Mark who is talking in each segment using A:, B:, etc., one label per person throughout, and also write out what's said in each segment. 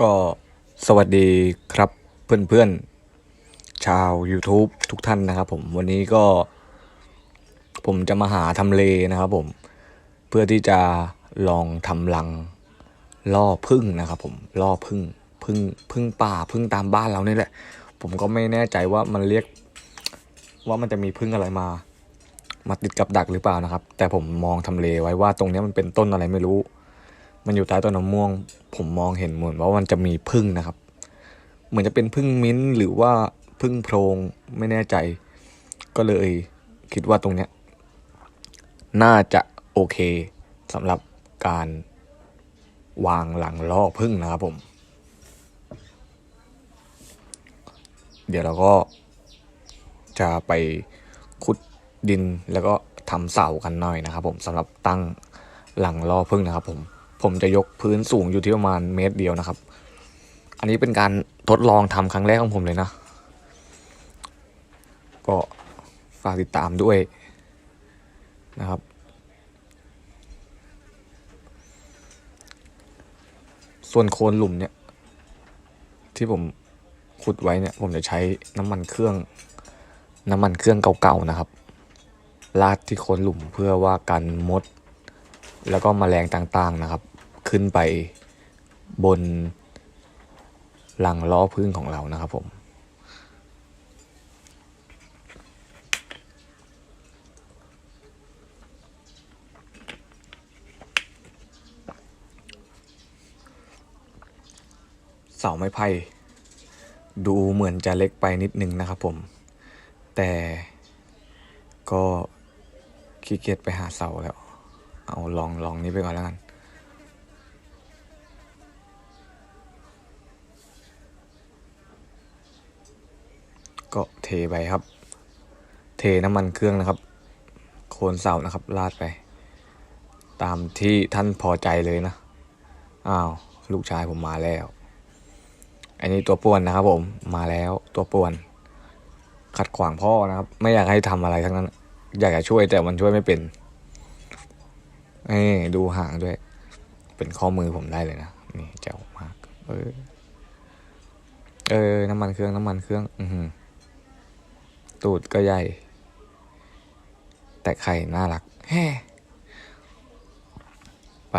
A: ก็สวัสดีครับเพื่อนๆ ชาว YouTube ทุกท่านนะครับผมวันนี้ก็ ผมจะมาหาทำเลนะครับผม เพื่อที่จะลองทำรังล่อพึ่งนะครับผมล่อพึ่งพึ่งพึ่งป่าพึ่งตามบ้านเรานี่แหละ ผมก็ไม่แน่ใจว่ามันเรียก ว่ามันจะมีพึ่งอะไรมา มาติดกับดักหรือเปล่านะครับ แต่ผมมองทำเลไว้ว่าตรงนี้มันเป็นต้นอะไรไม่รู้ มันอยู่ใต้ต้นมะม่วง ผมมองเห็นเหมือนว่ามันจะมีพึ่งนะครับ เหมือนจะเป็นพึ่งมิ้นท์หรือว่าพึ่งโพรงไม่แน่ใจ ก็เลยคิดว่าตรงเนี้ยน่าจะโอเคสำหรับการวางหลังล่อพึ่งนะครับผม เดี๋ยวเราก็จะไปขุดดินแล้วก็ทำเสากันหน่อยนะครับผมสำหรับตั้งหลังล่อพึ่งนะครับผม ผมจะยกพื้นสูงอยู่ที่ประมาณเมตรเดียวนะครับ อันนี้เป็นการทดลองทำครั้งแรกของผมเลยนะ ก็ฝากติดตามด้วยนะครับ ส่วนโคนหลุมเนี่ย ที่ผมขุดไว้เนี่ย ผมจะใช้น้ำมันเครื่อง น้ำมันเครื่องเก่าๆนะครับราดที่โคนหลุมเพื่อว่ากันมด แล้วก็มแมลงต่างๆนะครับ ขึ้นไปบนหลังล้อพึ่งของเรานะครับผม เสาไม้ไผ่ดูเหมือนจะเล็กไปนิดนึงนะครับผม แต่ก็ขี้เกียจไปหาเสาแล้ว เอาลองลองนี้ไปก่อนแล้วกัน ก็เท ไปครับ เทน้ำมันเครื่องนะครับ โคนเสานะครับลาดไป ตามที่ท่านพอใจเลยนะ อ้าวลูกชายผมมาแล้ว อันนี้ตัวป่วนนะครับผมมาแล้วตัวป่วน ขัดขวางพ่อนะครับ ไม่อยากให้ทำอะไรทั้งนั้น อยากจะช่วยแต่มันช่วยไม่เป็นนี่ดูหางด้วย เป็นข้อมือผมได้เลยนะนี่เจ๋วมาก เออ เออ น้ำมันเครื่อง น้ำมันเครื่อง อือหือ ตูดก็ใหญ่ แต่ไข่น่ารักแฮ่ไป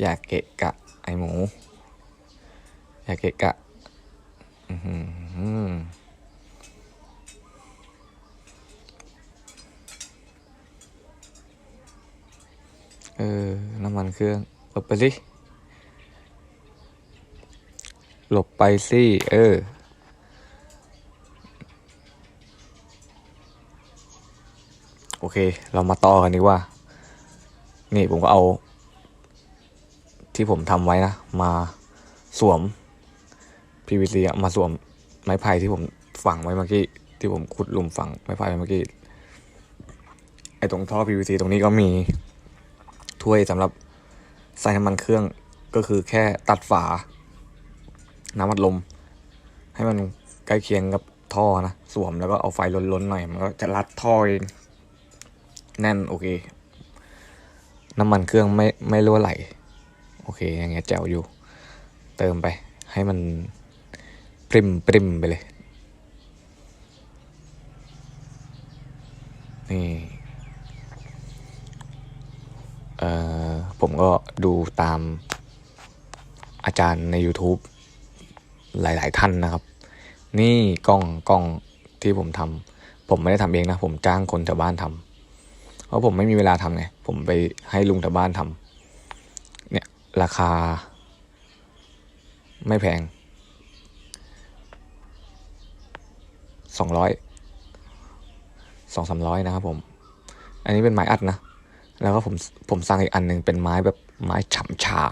A: อยากเกะกะ ไอหมู อยากเกะกะเออ น้ำมันเครื่องหลบไปสิ หลบไปสิ เออ โอเค เรามาต่อกันดีกว่า นี่ผมก็เอา ที่ผมทำไว้นะ มาสวม PVC มาสวมไม้ไผ่ที่ผมฝังไว้เมื่อกี้ ที่ผมขุดหลุมฝังไม้ไผ่ไว้เมื่อกี้ ไอ้ตรงท่อ PVC ตรงนี้ก็มีถ้วยสำหรับใส่น้ำมันเครื่องก็คือแค่ตัดฝา น้ำอัดลม ให้มันใกล้เคียงกับท่อนะ สวมแล้วก็เอาไฟล้นๆหน่อย มันก็จะรัดท่อเอง แน่นโอเค น้ำมันเครื่องไม่ไม่รั่วไหล โอเคอย่างเงี้ยแจ๋วอยู่ เติมไป ให้มันปริมปริมไปเลย นี่เอ่อผมก็ดูตามอาจารย์ใน YouTube หลาย ๆ ท่านนะครับ นี่กล้องกล้องที่ผมทำผมไม่ได้ทำเองนะ ผมจ้างคนแถวบ้านทำ ราะผมไม่มีเวลาทำไง ผมไปให้ลุงแถวบ้านทำเนี่ย ราคา ไม่แพงสองร้อยสองสามร้อยนะครับผม อันนี้เป็นไม้อัดนะ แล้วก็ผมผมสั่งอีกอันหนึ่งเป็นไม้แบบไม้ฉ่ำชา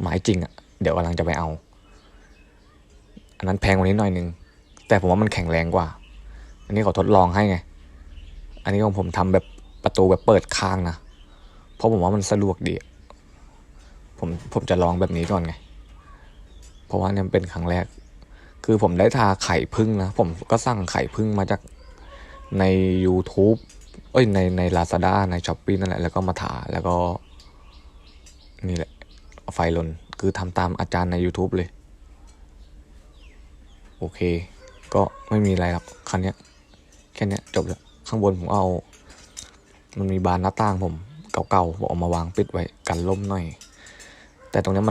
A: ไม้จริงอะ่ะ เดี๋ยวกำลังจะไปเอา อันนั้นแพงกว่านี้หน่อยนึง แต่ผมว่ามันแข็งแรงกว่า อันนี้ขาทดลองให้ไง อันนี้ของผมทำแบบ ประตูแบบเปิดค้างนะ เพราะผมว่ามันสะดวกดี ผมผมจะลองแบบนี้ก่อนไง เพราะว่าเนี่ยเป็นครั้งแรก คือผมได้ทาไข่พึ่งนะ ผมก็สั่งไข่พึ่งมาจากใน YouTube เอ้ยในใน Lazada ใน s h อ p e e นั่นแหละ แล้วก็มาทาแล้วก็ นี่แหละ ไฟลน คือทำตามอาจารย์ใน YouTube เลย โอเค ก็ไม่มีอะไรครับคันเนี้แค่นี้จบแล้ว ข้างบนผมเอา มันมีบานหน้าต่างผมเก่าๆผมเอามาวางปิดไว้กันลมหน่อย แต่ตรงนี้มัน